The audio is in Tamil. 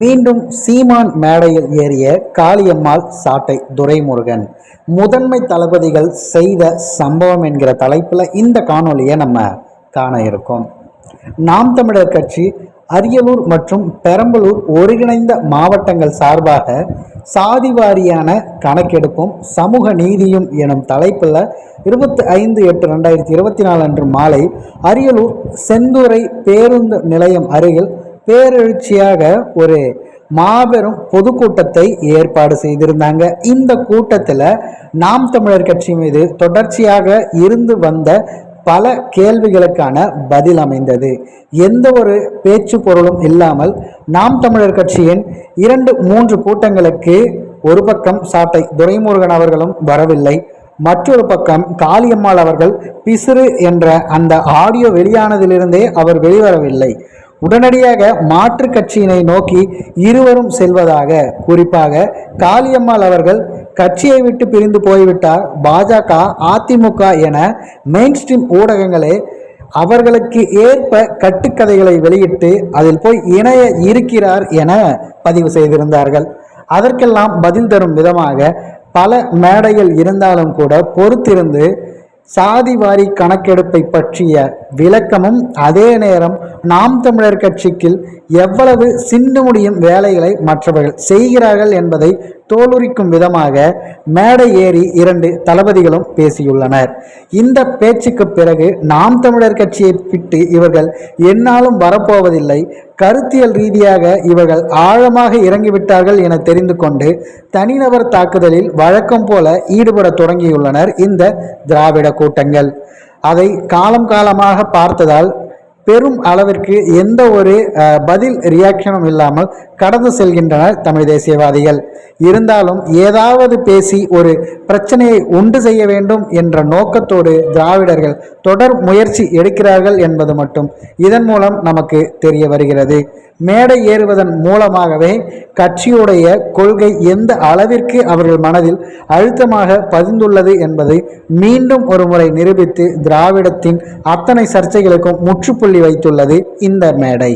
மீண்டும் சீமான் மேடையில் ஏறிய காளியம்மாள் சாட்டை துரைமுருகன். முதன்மை தளபதிகள் செய்த சம்பவம் என்கிற தலைப்பில் இந்த காணொலியை நம்ம காண இருக்கோம். நாம் தமிழர் கட்சி அரியலூர் மற்றும் பெரம்பலூர் ஒருங்கிணைந்த மாவட்டங்கள் சார்பாக சாதி வாரியான கணக்கெடுப்பும் சமூக நீதியும் எனும் தலைப்பில் இருபத்தி ஐந்து எட்டு ரெண்டாயிரத்தி இருபத்தி நாலு அன்று மாலை அரியலூர் செந்துறை பேருந்து நிலையம் அருகில் பேரெழுச்சியாக ஒரு மாபெரும் பொதுக்கூட்டத்தை ஏற்பாடு செய்திருந்தாங்க. இந்த கூட்டத்தில் நாம் தமிழர் கட்சி மீது தொடர்ச்சியாக இருந்து வந்த பல கேள்விகளுக்கான பதில் அமைந்தது. எந்த ஒரு பேச்சு பொருளும் இல்லாமல் நாம் தமிழர் கட்சியின் இரண்டு மூன்று கூட்டங்களுக்கு ஒரு பக்கம் சாட்டை துரைமுருகன் அவர்களும் வரவில்லை. மற்றொரு பக்கம் காளியம்மாள் அவர்கள் பிசிறு என்ற அந்த ஆடியோ வெளியானதிலிருந்தே அவர் வெளிவரவில்லை. உடனடியாக மாற்று கட்சியினை நோக்கி இருவரும் செல்வதாக குறிப்பாக காளியம்மாள் அவர்கள் கட்சியை விட்டு பிரிந்து போய்விட்டார். பாஜக அதிமுக என மெயின் ஸ்ட்ரீம் ஊடகங்களே அவர்களுக்கு ஏற்ப கட்டுக்கதைகளை வெளியிட்டு அதில் போய் இணைய இருக்கிறார் என பதிவு செய்திருந்தார்கள். அதற்கெல்லாம் பதில் தரும் விதமாக பல மேடைகள் இருந்தாலும் கூட பொறுத்திருந்து சாதிவாரி கணக்கெடுப்பை பற்றிய விளக்கமும் அதே நேரம் நாம் தமிழர் கட்சிக்கு எவ்வளவு சிந்து முடியும் வேலைகளை மற்றவர்கள் செய்கிறார்கள் என்பதை தோலுரிக்கும் விதமாக மேடை ஏறி இரண்டு தளபதிகளும் பேசியுள்ளனர். இந்த பேச்சுக்கு பிறகு நாம் தமிழர் கட்சியை விட்டு இவர்கள் என்னாலும் வரப்போவதில்லை. கருத்தியல் ரீதியாக இவர்கள் ஆழமாக இறங்கிவிட்டார்கள் என தெரிந்து கொண்டு தனிநபர் தாக்குதலில் வழக்கம் போல ஈடுபட தொடங்கியுள்ளனர் இந்த திராவிட கூட்டங்கள். அதை காலம் காலமாக பார்த்ததால் பெரும் அளவிற்கு எந்த ஒரு பதில் ரியாக்ஷனும் இல்லாமல் கடந்து செல்கின்றனர் தமிழ் தேசியவாதிகள். இருந்தாலும் ஏதாவது பேசி ஒரு பிரச்சனையை உண்டு செய்ய வேண்டும் என்ற நோக்கத்தோடு திராவிடர்கள் தொடர் முயற்சி எடுக்கிறார்கள் என்பது மட்டும் இதன் மூலம் நமக்கு தெரிய வருகிறது. மேடை ஏறுவதன் மூலமாகவே கட்சியுடைய கொள்கை எந்த அளவிற்கு அவர்கள் மனதில் அழுத்தமாக பதிந்துள்ளது என்பதை மீண்டும் ஒரு முறை நிரூபித்து திராவிடத்தின் அத்தனை சர்ச்சைகளுக்கும் முற்றுப்புள்ளி வைத்துள்ளது இந்த மேடை.